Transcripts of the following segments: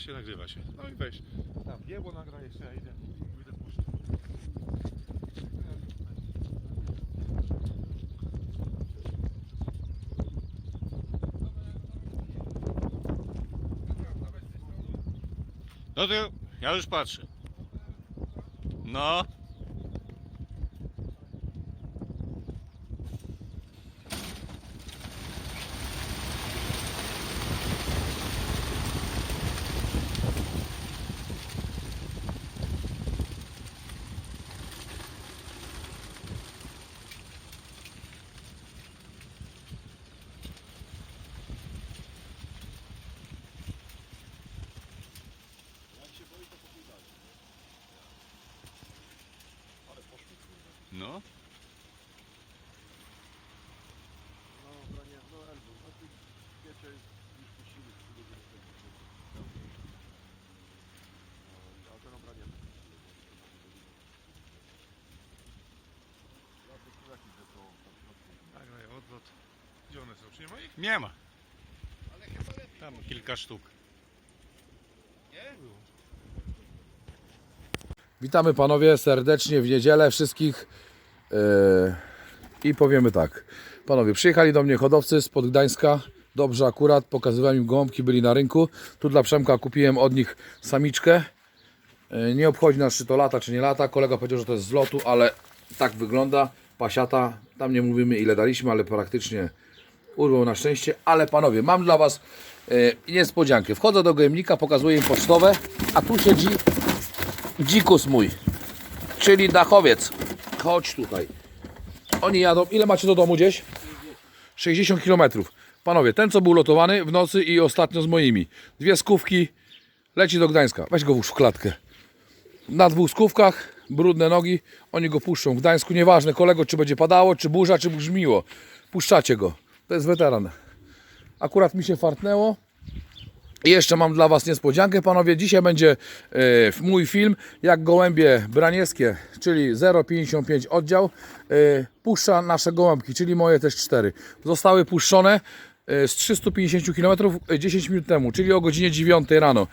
się, nagrywa się. No i weź. Tam jebło nagra jeszcze, ja idę. Idę puszczę. No to ja już patrzę. No. Są? Czy nie ma ich? Nie ma. Tam kilka sztuk. Witamy panowie serdecznie w niedzielę wszystkich yy, i powiemy tak. Panowie, przyjechali do mnie hodowcy spod Gdańska. Dobrze akurat, pokazywałem im gołąbki, byli na rynku. Tu dla Przemka kupiłem od nich samiczkę. Yy, nie obchodzi nas czy to lata, czy nie lata. Kolega powiedział, że to jest z lotu, ale tak wygląda. Pasiata, tam nie mówimy ile daliśmy, ale praktycznie urwał na szczęście. Ale panowie, mam dla was yy, niespodziankę. Wchodzę do gojemnika, pokazuję im pocztowe, a tu siedzi dzikus mój, czyli dachowiec. Chodź tutaj. Oni jadą. Ile macie do domu gdzieś? 60 km. Panowie, ten co był lotowany w nocy i ostatnio z moimi. Dwie skówki, leci do Gdańska. Weź go w klatkę. Na dwóch skówkach, brudne nogi, oni go puszczą. W Gdańsku nieważne, kolego, czy będzie padało, czy burza, czy brzmiło. Puszczacie go. To jest weteran. Akurat mi się fartnęło. I jeszcze mam dla Was niespodziankę, panowie. Dzisiaj będzie e, mój film, jak gołębie branieskie, czyli 0,55 oddział, e, puszcza nasze gołąbki, czyli moje też cztery. Zostały puszczone e, z 350 km 10 minut temu, czyli o godzinie 9 rano.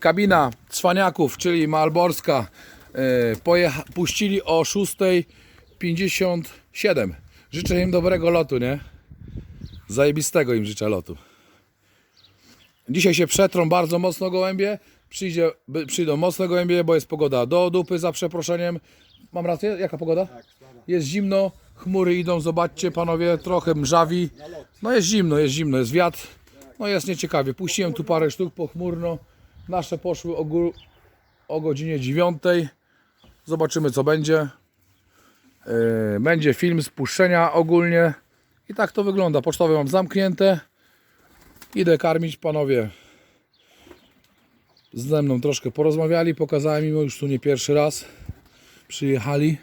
Kabina cwaniaków, czyli malborska, pojecha- puścili o 6.57. Życzę im dobrego lotu, nie? Zajebistego im życzę lotu. Dzisiaj się przetrą bardzo mocno gołębie. Przyjdzie, przyjdą mocne gołębie, bo jest pogoda do dupy za przeproszeniem. Mam rację? Jaka pogoda? Jest zimno, chmury idą, zobaczcie panowie, trochę mrzawi. No jest zimno, jest zimno, jest wiatr. No jest nieciekawie. Puściłem tu parę sztuk pochmurno. Nasze poszły o, gó- o godzinie 9. Zobaczymy co będzie. Yy, Będzie film z puszczenia ogólnie. I tak to wygląda. Pocztowe mam zamknięte. Idę karmić panowie. Ze mną troszkę porozmawiali, pokazałem im już tu nie pierwszy raz. Przyjechali.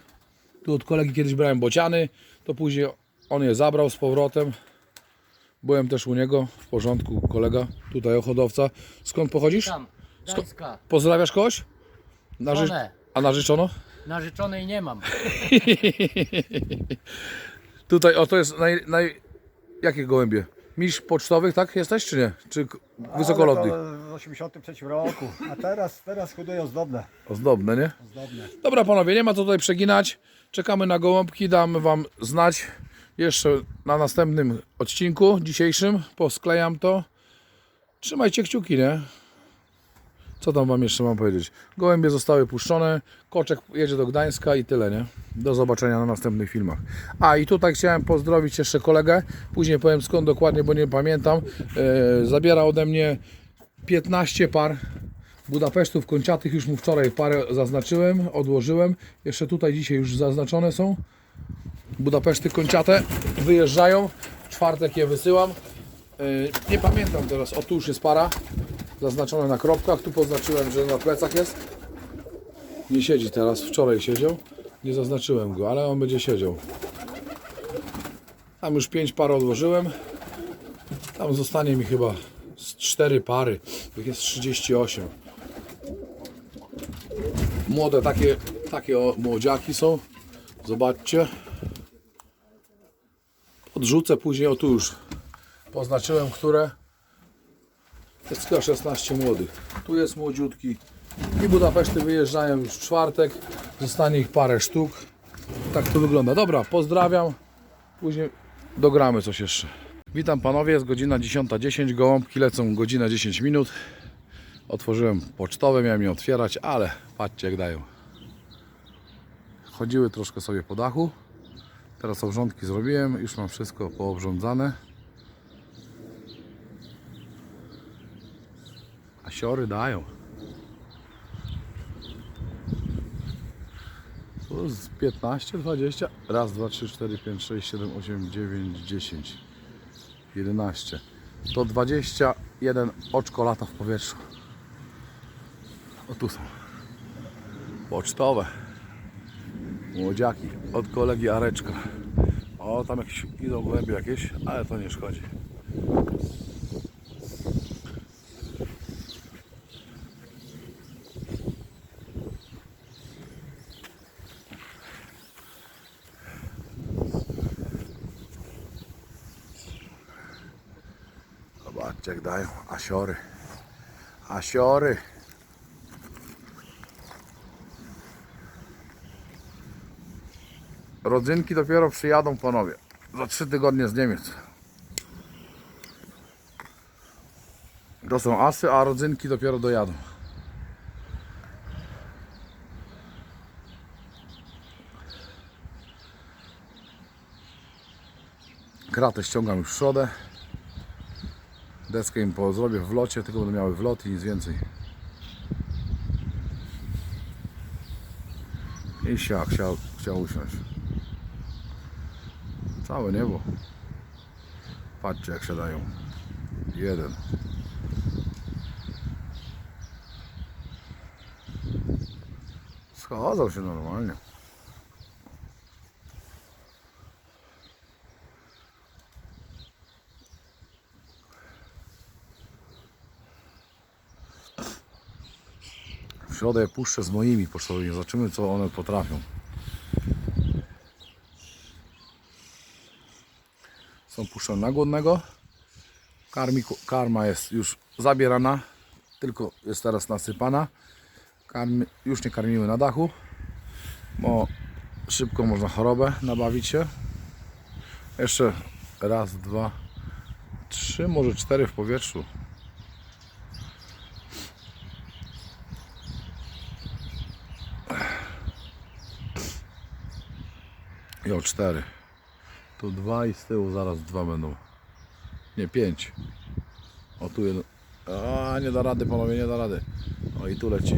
Tu od kolegi kiedyś brałem bociany, to później on je zabrał z powrotem. Byłem też u niego, w porządku, kolega, tutaj hodowca. Skąd pochodzisz? Tam, Gdańska. Pozdrawiasz kogoś? Narzy... A narzeczono? Narzeczonej nie mam. Tutaj, o to jest naj... naj... Jakie gołębie? Misz pocztowych, tak jesteś, czy nie? Czy wysokolotnych? W 83 roku, a teraz, teraz hodują ozdobne. Ozdobne, nie? ozdobne. Dobra panowie, nie ma co tutaj przeginać. Czekamy na gołąbki, damy wam znać jeszcze na następnym odcinku dzisiejszym. Posklejam to. Trzymajcie kciuki, nie? Co tam wam jeszcze mam powiedzieć? Gołębie zostały puszczone, koczek jedzie do Gdańska i tyle, nie? Do zobaczenia na następnych filmach. A i tutaj chciałem pozdrowić jeszcze kolegę, później powiem skąd dokładnie, bo nie pamiętam. E, zabiera ode mnie 15 par Budapesztów kończatych już mu wczoraj parę zaznaczyłem, odłożyłem. Jeszcze tutaj dzisiaj już zaznaczone są. Budapeszty kończate wyjeżdżają. Czwartek je wysyłam. Yy, Nie pamiętam teraz. O tu już jest para. Zaznaczone na kropkach. Tu poznaczyłem, że na plecach jest. Nie siedzi teraz. Wczoraj siedział. Nie zaznaczyłem go, ale on będzie siedział. Tam już pięć par odłożyłem. Tam zostanie mi chyba z cztery pary. Ich jest 38. Młode takie, takie o, młodziaki są. Zobaczcie. Podrzucę później, o tu już poznaczyłem, które. Jest chyba 16 młodych. Tu jest młodziutki. I Budapeszty wyjeżdżają już w czwartek. Zostanie ich parę sztuk. Tak to wygląda. Dobra, pozdrawiam. Później dogramy coś jeszcze. Witam panowie, jest godzina 10.10. Gołąbki lecą godzinę 10 minut. Otworzyłem pocztowe, miałem je otwierać, ale patrzcie jak dają. Chodziły troszkę sobie po dachu. Teraz obrządki zrobiłem, już mam wszystko poobrządzane. A siory dają. Z 15, 20. Raz, dwa, trzy, cztery, pięć, sześć, siedem, osiem, dziewięć, dziesięć, 11. To 21 oczko lata w powietrzu. O tu są. Pocztowe. Młodziaki od kolegi Areczka. O, tam jakieś idą głębie jakieś, ale to nie szkodzi. Zobaczcie jak dają asiory. Asiory. Rodzynki dopiero przyjadą panowie. Za trzy tygodnie z Niemiec. To są asy, a rodzynki dopiero dojadą. Kratę ściągam już w przodę. Deskę im zrobię w locie, tylko będą miały wlot i nic więcej. I siak, chciał, chciał usiąść. Całe niebo. Patrzcie jak siadają. Jeden. Schodzą się normalnie. W środę puszczę z moimi pocztowymi. Zobaczymy co one potrafią. Są puszczone na głodnego. Karma jest już zabierana. Tylko jest teraz nasypana. Karmi, już nie karmimy na dachu. Bo szybko można chorobę nabawić się. Jeszcze raz, dwa, trzy, może cztery w powietrzu. I o cztery. Tu dwa i z tyłu zaraz dwa będą. Nie, pięć. O tu jeden. A nie da rady panowie, nie da rady. O i tu leci.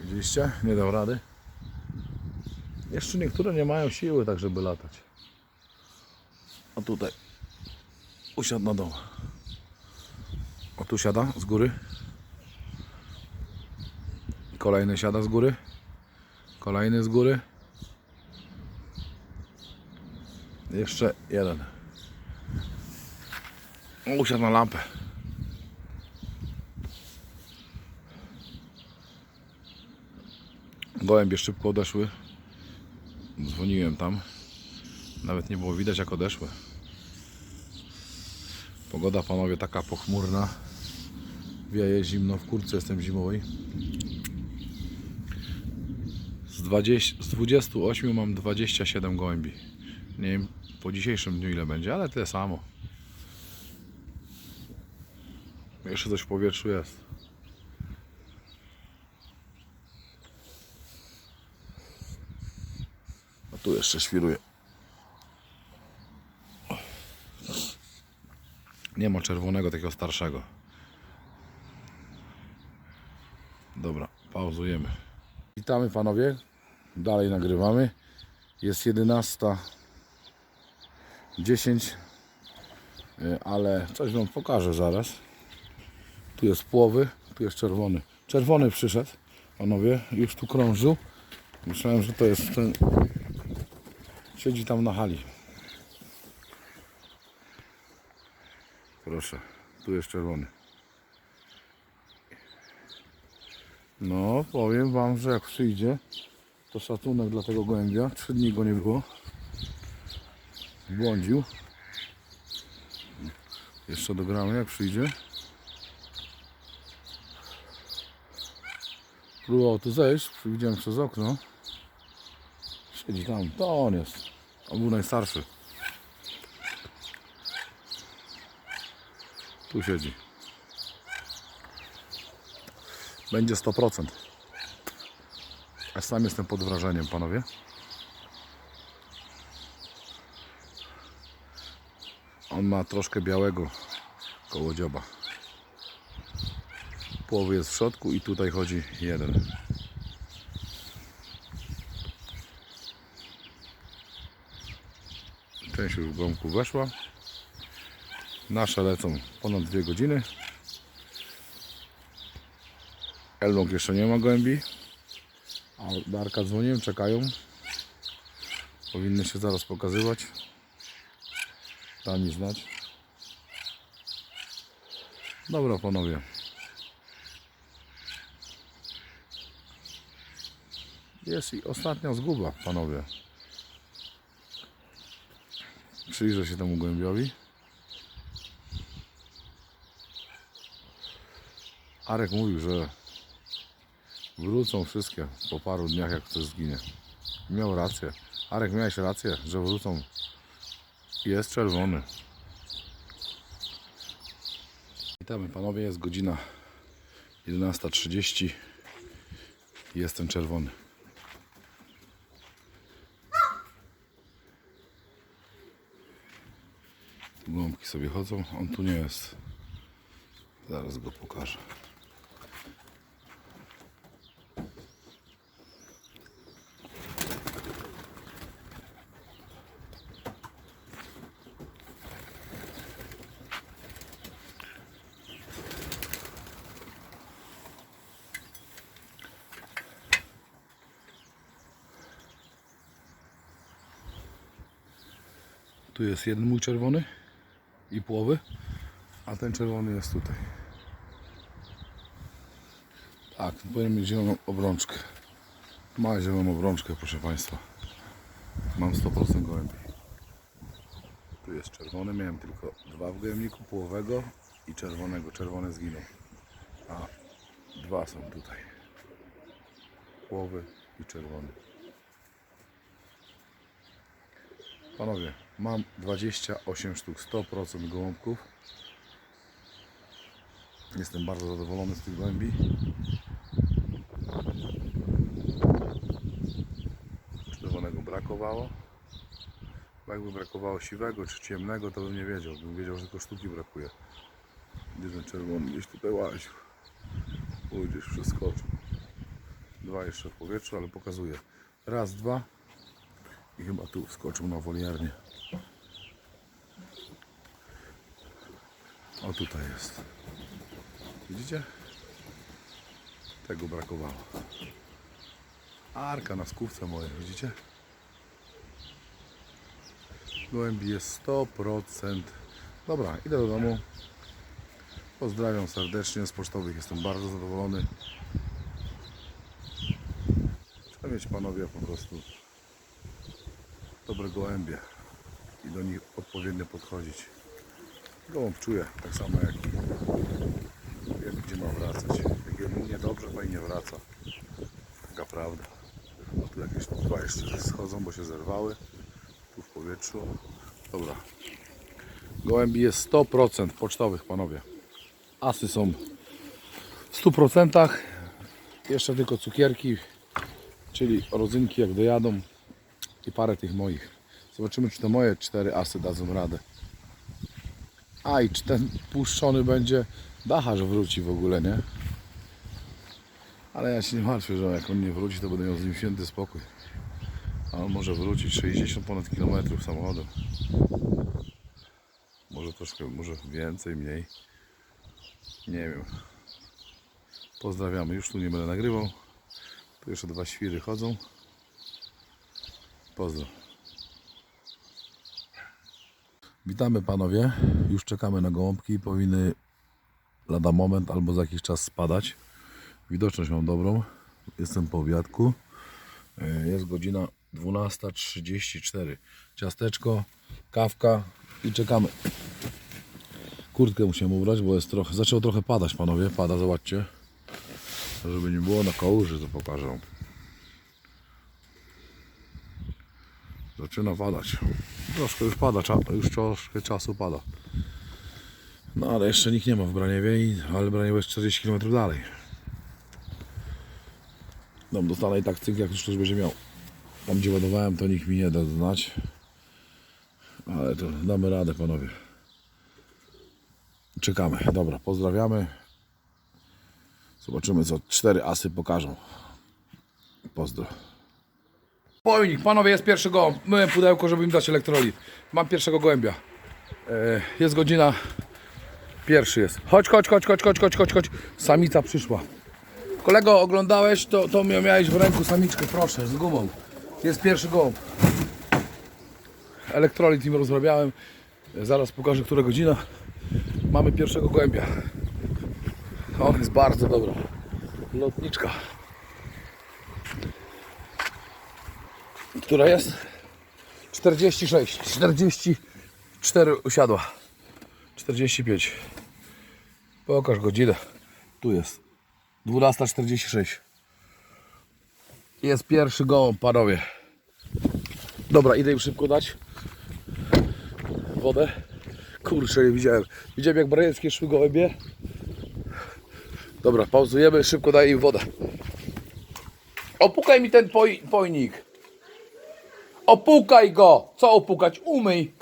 Widzieliście? Nie dał rady. Jeszcze niektóre nie mają siły tak, żeby latać. A tutaj. Usiadł na dół. O tu siada z góry. Kolejny siada z góry. Kolejny z góry. Jeszcze jeden. Usiadł na lampę. Gołębie szybko odeszły. Dzwoniłem tam. Nawet nie było widać jak odeszły. Pogoda panowie taka pochmurna. Wieje zimno, w kurce jestem zimowej. Z, 20, z 28 mam 27 gołębi. Nie wiem po dzisiejszym dniu ile będzie, ale tyle samo. Jeszcze coś w powietrzu jest. A tu jeszcze świruje. Nie ma czerwonego, takiego starszego. Dobra, pauzujemy. Witamy panowie. Dalej nagrywamy. Jest 11. 10 y, ale coś wam pokażę zaraz. Tu jest płowy, tu jest czerwony. Czerwony przyszedł, panowie już tu krążył. Myślałem, że to jest ten siedzi tam na hali. Proszę, tu jest czerwony. No powiem wam, że jak przyjdzie to szacunek dla tego gołębia, trzy dni go nie było błądził. Jeszcze dobramy jak przyjdzie. Próbował tu zejść, widziałem przez okno. Siedzi tam, to on jest. On był najstarszy. Tu siedzi. Będzie 100%. A sam jestem pod wrażeniem, panowie. On ma troszkę białego koło dzioba. Połowy jest w środku i tutaj chodzi jeden. Część już gąbku weszła. Nasze lecą ponad dwie godziny. Elbląg jeszcze nie ma głębi. A Darka dzwoniłem, czekają. Powinny się zaraz pokazywać. Da mi znać. Dobra panowie. Jest i ostatnia zguba, panowie. Przyjrzę się temu głębiowi. Arek mówił, że wrócą wszystkie po paru dniach, jak ktoś zginie. Miał rację. Arek, miałeś rację, że wrócą. Jest czerwony. Witamy panowie, jest godzina 11.30. Jest ten czerwony. Tu Gąbki sobie chodzą, on tu nie jest. Zaraz go pokażę. Tu jest jeden mój czerwony i połowy, a ten czerwony jest tutaj. Tak, powinien mieć zieloną obrączkę. Ma zieloną obrączkę, proszę Państwa. Mam 100% gołębi. Tu jest czerwony, miałem tylko dwa w gojemniku, połowego i czerwonego. Czerwony zginął. A dwa są tutaj. Połowy i czerwony. Panowie, mam 28 sztuk, 100% gołąbków. Jestem bardzo zadowolony z tych gołębi. Czerwonego brakowało. Bo jakby brakowało siwego czy ciemnego, to bym nie wiedział. Bym wiedział, że tylko sztuki brakuje. Ten czerwony gdzieś tutaj łaził. Gdzieś przeskoczył. Dwa jeszcze w powietrzu, ale pokazuję. Raz, dwa, chyba tu wskoczył na woliarnię. O tutaj jest. Widzicie? Tego brakowało. Arka na skówce moje, widzicie? Gołębi jest 100%. Dobra, idę do domu. Pozdrawiam serdecznie z pocztowych, jestem bardzo zadowolony. Trzeba mieć panowie po prostu dobre gołębie i do nich odpowiednio podchodzić. Gołąb czuje tak samo jak wie gdzie ma wracać. Jak jemu niedobrze, to i nie wraca. Taka prawda. O, tu jakieś dwa jeszcze schodzą, bo się zerwały. Tu w powietrzu. Dobra. Gołębi jest 100% pocztowych, panowie. Asy są w 100%. Jeszcze tylko cukierki, czyli rodzynki jak dojadą i parę tych moich. Zobaczymy, czy te moje cztery asy dadzą radę. A i czy ten puszczony będzie dacharz wróci w ogóle, nie? Ale ja się nie martwię, że jak on nie wróci, to będę miał z nim święty spokój. A on może wrócić 60 ponad kilometrów samochodem. Może troszkę, może więcej, mniej. Nie wiem. Pozdrawiamy. Już tu nie będę nagrywał. Tu jeszcze dwa świry chodzą. Pozdro. Witamy panowie. Już czekamy na gołąbki. Powinny lada moment albo za jakiś czas spadać. Widoczność mam dobrą. Jestem po obiadku. E, Jest godzina 12.34. Ciasteczko, kawka i czekamy. Kurtkę musiałem ubrać, bo jest trochę. Zaczęło trochę padać, panowie. Pada, zobaczcie. Żeby nie było na kałuży, to pokażę. Zaczyna padać. Troszkę już pada, już troszkę czasu pada. No ale jeszcze nikt nie ma w Braniewie, ale Braniewo jest 40 km dalej. Dom dostanę i tak cynk, jak już ktoś będzie miał. Tam gdzie ładowałem, to nikt mi nie da znać. Ale to damy radę, panowie. Czekamy. Dobra, pozdrawiamy. Zobaczymy, co cztery asy pokażą. Pozdro. Pojnik, panowie, jest pierwszy gołąb. Myłem pudełko, żeby im dać elektrolit. Mam pierwszego gołębia. E, jest godzina. Pierwszy jest. Chodź, chodź, chodź, chodź, chodź, chodź, chodź, chodź. Samica przyszła. Kolego, oglądałeś, to, to miał- miałeś w ręku samiczkę, proszę, z gumą. Jest pierwszy gołąb. Elektrolit im rozrabiałem. Zaraz pokażę, która godzina. Mamy pierwszego gołębia. On jest bardzo dobra. Lotniczka. Która jest? 46. 44 usiadła. 45. Pokaż godzinę. Tu jest. 12.46. Jest pierwszy gołąb, panowie. Dobra, idę im szybko dać wodę. Kurczę, nie widziałem. Widziałem jak brajeckie szły gołębie. Dobra, pauzujemy, szybko daję im wodę. Opukaj mi ten poj pojnik. Opukaj go! Co opukać? Umyj.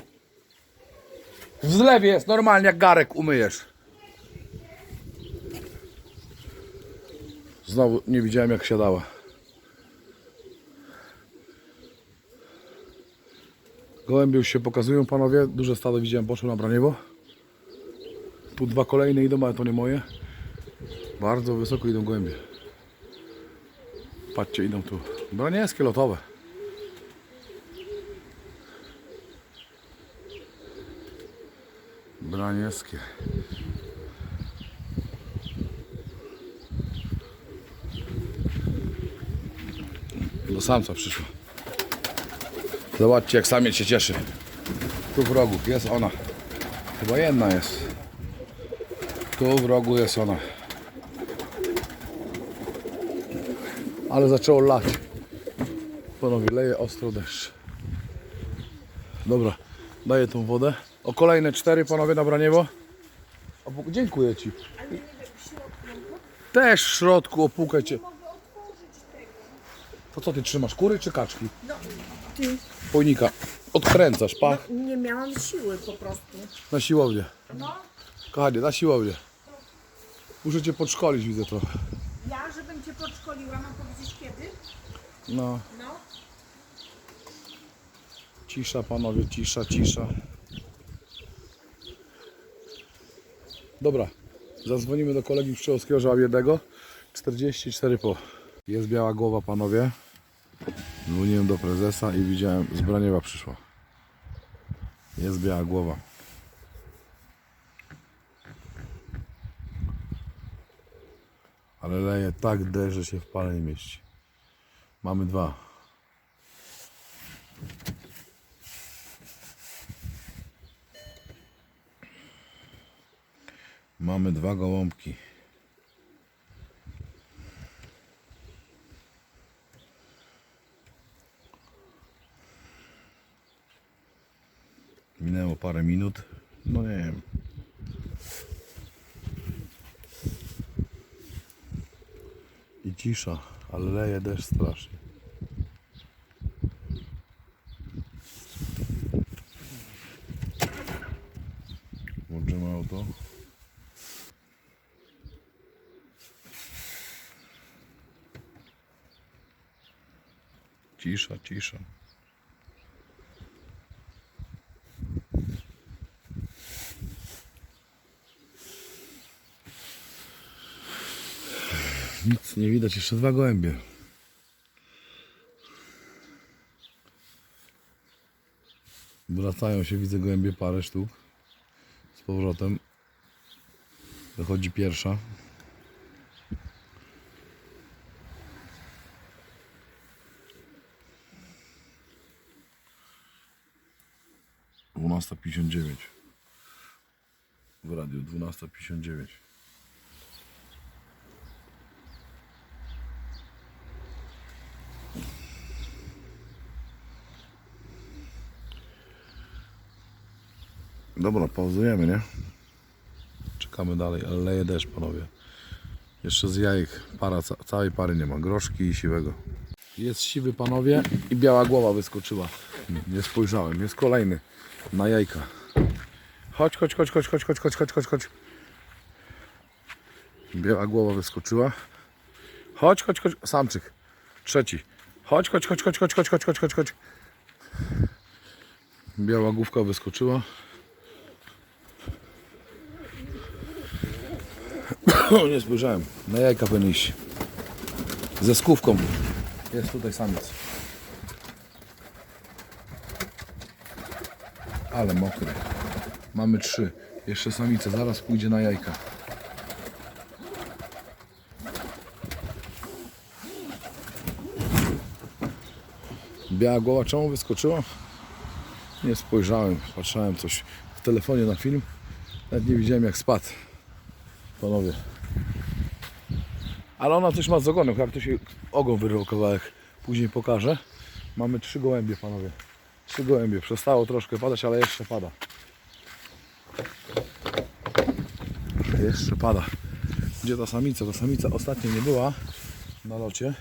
W zlewie jest normalnie jak garek umyjesz. Znowu nie widziałem jak siadała. Gołębie już się pokazują panowie. Duże stado widziałem poszło na Braniewo. Tu dwa kolejne idą, ale to nie moje. Bardzo wysoko idą gołębie. Patrzcie, idą tu. Braniewskie lotowe. Braniewskie. Do samca przyszła. Zobaczcie jak samiec się cieszy. Tu w rogu jest ona. Chyba jedna jest. Tu w rogu jest ona. Ale zaczęło lać. Panowie, leje ostro deszcz. Dobra, daję tą wodę. O kolejne cztery panowie na braniewo. O, dziękuję ci. Też w środku opukaj cię. To co ty trzymasz? Kury czy kaczki? No, ty, Pojnika. Odkręcasz, no, pach. nie miałam siły po prostu. Na siłownię. No, Kochanie, na siłownię. Muszę cię podszkolić, widzę to. ja, żebym cię podszkoliła, mam powiedzieć kiedy? No, No, cisza panowie, cisza, cisza. Dobra, zadzwonimy do kolegi mam jednego. 44 po. Jest biała głowa panowie. Dzwoniłem do prezesa i widziałem, z Braniewa przyszła. Jest biała głowa. Ale leje tak deszcz, że się w pale nie mieści. Mamy dwa. Mamy dwa gołąbki. Minęło parę minut. No nie wiem. I cisza, ale leje deszcz strasznie. Cisza, cisza. Nic nie widać, jeszcze dwa gołębie. Wracają się, widzę gołębie parę sztuk. Z powrotem. Wychodzi pierwsza. 12.59 w radiu 12.59 Dobra, pauzujemy, nie? Czekamy dalej, ale leje deszcz, panowie. Jeszcze z jajek para, całej pary nie ma. Groszki i siwego. Jest siwy, panowie, i biała głowa wyskoczyła. Nie spojrzałem, jest kolejny na jajka. Chodź, chodź, chodź, chodź, chodź, chodź, chodź, chodź, chodź, chodź. Biała głowa wyskoczyła. Chodź, chodź, chodź, samczyk. Trzeci. Chodź, chodź, chodź, chodź, chodź, chodź, chodź, chodź, chodź, chodź. Biała główka wyskoczyła. Nie spojrzałem. Na jajka powinien iść. Ze skówką. Jest tutaj samiec. Ale mokry. Mamy trzy. Jeszcze samica. Zaraz pójdzie na jajka. Biała głowa czemu wyskoczyła? Nie spojrzałem. Patrzałem coś w telefonie na film. Nawet nie widziałem jak spadł. Panowie. Ale ona coś ma z ogonem, chyba ktoś jej ogon wyrwał kawałek. Później pokażę. Mamy trzy gołębie, panowie. Trzy gołębie. Przestało troszkę padać, ale jeszcze pada. Jeszcze pada. Gdzie ta samica? Ta samica ostatnio nie była na locie.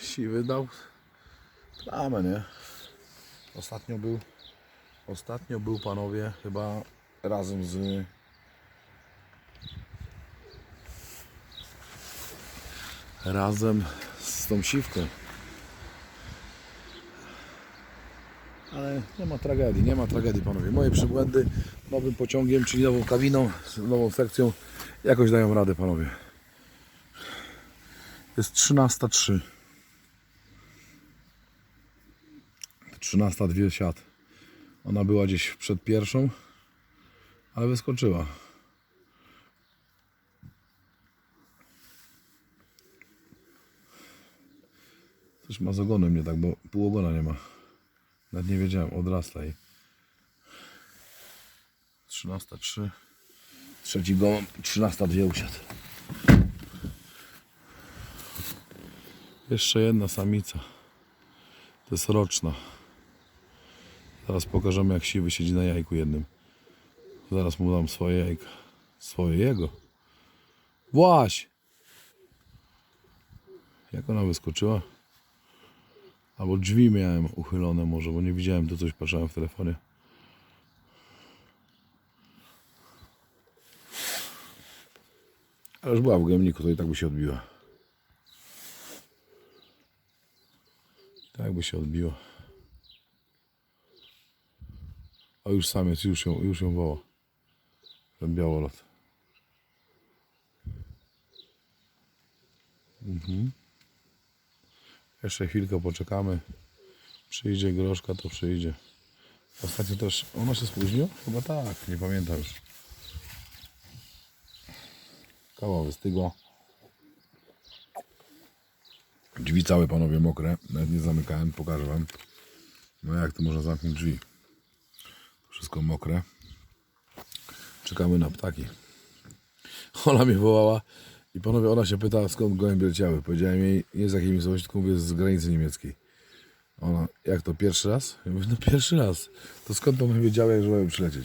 Siwy dał plamę, nie? Ostatnio był Ostatnio był panowie chyba razem z razem z tą siwką. Ale nie ma tragedii, nie ma tragedii panowie. Moje przybłędy nowym pociągiem, czyli nową kabiną, z nową sekcją jakoś dają radę panowie. Jest 13.03. 13.02 siat. Ona była gdzieś przed pierwszą, ale wyskoczyła. Coś ma z ogonem nie tak, bo pół ogona nie ma. Nawet nie wiedziałem, odrasta jej. 13.03 Trzeci gołąb, 13.02 usiadł. Jeszcze jedna samica. To jest roczna. Zaraz pokażemy jak siwy siedzi na jajku jednym. Zaraz mu dam swoje jajka. Swoje jego. Właś! Jak ona wyskoczyła? Albo drzwi miałem uchylone może, bo nie widziałem, to coś patrzałem w telefonie. Ale już była w gębniku, to i tak by się odbiła. Tak by się odbiła. A już samiec, już ją, już ją woła. Ten białolot. Mhm. Jeszcze chwilkę poczekamy. Przyjdzie groszka, to przyjdzie. Ostatnio też, ona się spóźniła? Chyba tak, nie pamiętam już. Kawa wystygła. Drzwi całe panowie mokre, nawet nie zamykałem, pokażę wam. No jak to można zamknąć drzwi? Wszystko mokre. Czekamy na ptaki. Ona mnie wołała i panowie, ona się pyta skąd gołębie leciały. Powiedziałem jej, nie z jakiej miejscowości, tylko mówię z granicy niemieckiej. Ona, jak to pierwszy raz? Ja mówię, no pierwszy raz. To skąd pan wiedziała, że mają przylecieć?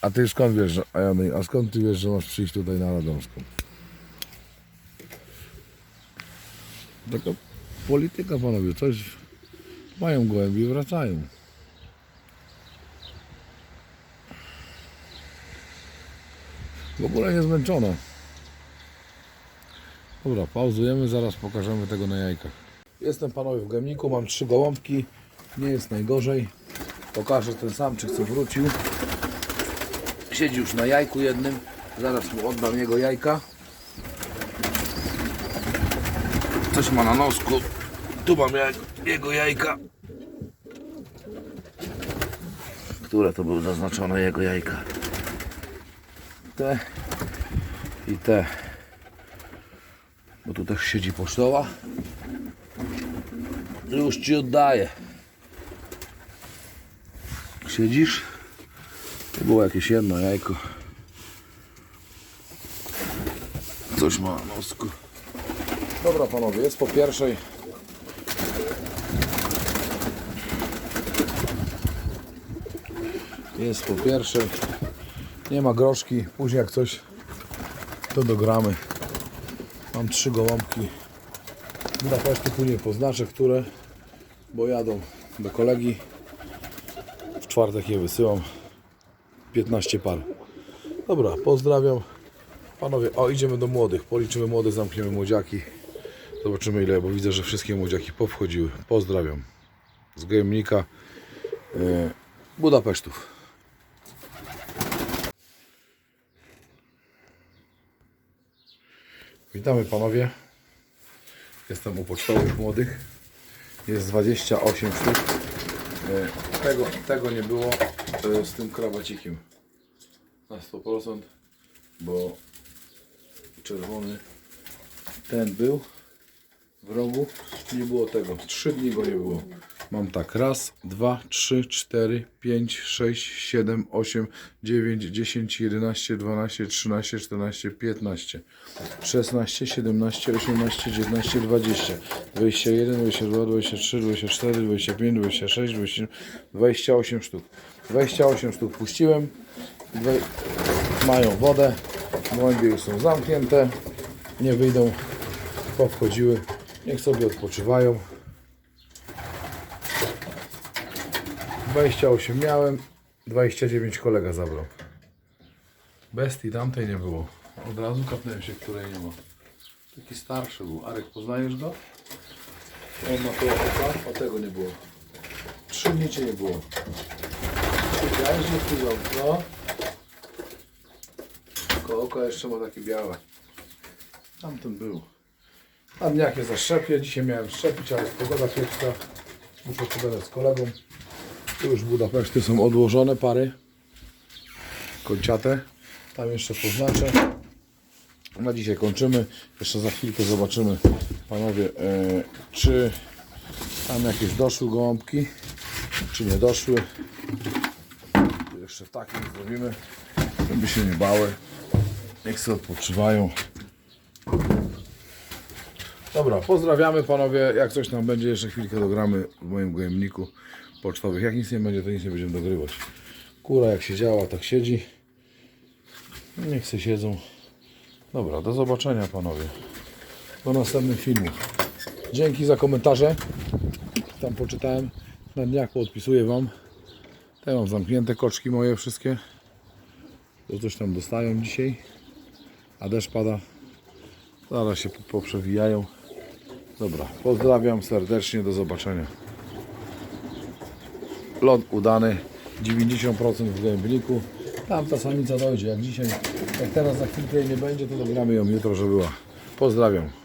A ty skąd wiesz, że, a ja mówię, a skąd ty wiesz, że masz przyjść tutaj na Radomską? Taka polityka panowie, coś mają gołębie i wracają. W ogóle nie zmęczona. Dobra, pauzujemy, zaraz pokażemy tego na jajkach. Jestem panowie w gębniku, mam trzy gołąbki, nie jest najgorzej. Pokażę ten samczyk co wrócił. Siedzi już na jajku jednym, zaraz mu oddam jego jajka. Coś ma na nosku. Tu mam jak, jego jajka. Które to były zaznaczone jego jajka? te i te. Bo tu też siedzi pocztowa. Już ci oddaję. Siedzisz? To było jakieś jedno jajko. Coś ma na nosku. Dobra panowie, jest po pierwszej. Jest po pierwszej. Nie ma groszki. Później jak coś, to dogramy. Mam trzy gołąbki. Budapesztu później poznaczę, które, bo jadą do kolegi. W czwartek je wysyłam. 15 par. Dobra, pozdrawiam. Panowie, o idziemy do młodych. Policzymy młodych, zamkniemy młodziaki. Zobaczymy ile, bo widzę, że wszystkie młodziaki powchodziły. Pozdrawiam. Z Gejemnika e, Budapesztów. Witamy panowie. Jestem u pocztowych młodych. Jest 28 sztuk. E, Tego, tego nie było e, z tym krawacikiem. Na 100%, bo czerwony ten był w rogu. Nie było tego. Trzy dni go nie było. Mam tak. Raz, dwa, trzy, cztery, pięć, sześć, siedem, osiem, dziewięć, dziesięć, jedenaście, dwanaście, trzynaście, czternaście, piętnaście, szesnaście, siedemnaście, osiemnaście, dziewiętnaście, dwadzieścia, dwadzieścia jeden, dwadzieścia dwa, dwadzieścia trzy, dwadzieścia cztery, dwadzieścia pięć, dwadzieścia sześć, dwadzieścia osiem sztuk. Dwadzieścia osiem sztuk puściłem. Dwa- Mają wodę. Gołębie już są zamknięte. Nie wyjdą. Powchodziły. Niech sobie odpoczywają. 28 miałem, 29 kolega zabrał. Bestii tamtej nie było. Od razu kapnąłem się, której nie ma. Taki starszy był. Arek, poznajesz go? On ma to oka, a tego nie było. Trzy dni cię nie było. Widziałeś, że wpływał? No. Tylko oko jeszcze ma takie białe. Tamten był. Na dniach je zaszczepię. Dzisiaj miałem szczepić, ale jest pogoda kiepska. Muszę pogadać z kolegą. Tu już Budapeszty są odłożone pary. Końciate. Tam jeszcze poznaczę. Na dzisiaj kończymy. Jeszcze za chwilkę zobaczymy, panowie, e, czy tam jakieś doszły gołąbki, czy nie doszły. Jeszcze w takim zrobimy, żeby się nie bały. Niech sobie odpoczywają. Dobra, pozdrawiamy panowie. Jak coś tam będzie, jeszcze chwilkę dogramy w moim gojemniku pocztowych. Jak nic nie będzie, to nic nie będziemy dogrywać. Kura jak siedziała, tak siedzi. Niech se siedzą. Dobra, do zobaczenia panowie. Do następnych filmów. Dzięki za komentarze. Tam poczytałem. Na dniach podpisuję wam. Te mam zamknięte koczki moje wszystkie. To coś tam dostają dzisiaj. A deszcz pada. Zaraz się poprzewijają. Dobra, pozdrawiam serdecznie, do zobaczenia. Lot udany, 90% w gębniku. Tam ta samica dojdzie, jak dzisiaj, jak teraz za chwilkę jej nie będzie, to dogramy ją jutro, że była. Pozdrawiam.